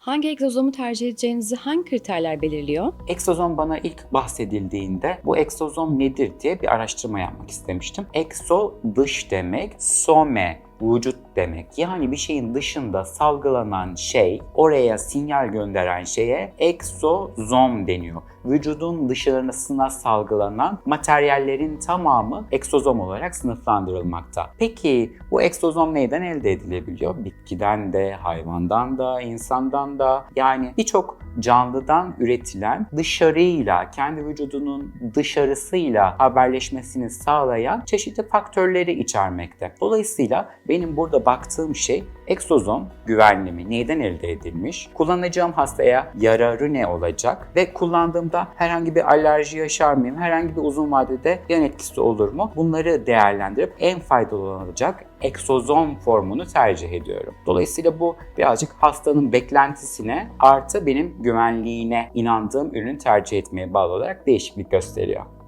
Hangi egzozomu tercih edeceğinizi hangi kriterler belirliyor? Eksozom bana ilk bahsedildiğinde bu eksozom nedir diye bir araştırma yapmak istemiştim. Ekso dış demek, some vücut demek. Yani bir şeyin dışında salgılanan şey, oraya sinyal gönderen şeye eksozom deniyor. Vücudun dışarısına salgılanan materyallerin tamamı eksozom olarak sınıflandırılmakta. Peki bu eksozom neyden elde edilebiliyor? Bitkiden de, hayvandan da, insandan da yani birçok canlıdan üretilen dışarıyla, kendi vücudunun dışarısıyla haberleşmesini sağlayan çeşitli faktörleri içermekte. Dolayısıyla benim burada baktığım şey eksozom güvenli mi? Neyden elde edilmiş? Kullanacağım hastaya yararı ne olacak? Ve kullandığımda herhangi bir alerji yaşar mıyım? Herhangi bir uzun vadede yan etkisi olur mu? Bunları değerlendirip en faydalı olacak eksozom formunu tercih ediyorum. Dolayısıyla bu birazcık hastanın beklentisine artı benim güvenliğine inandığım ürünü tercih etmeye bağlı olarak değişiklik gösteriyor.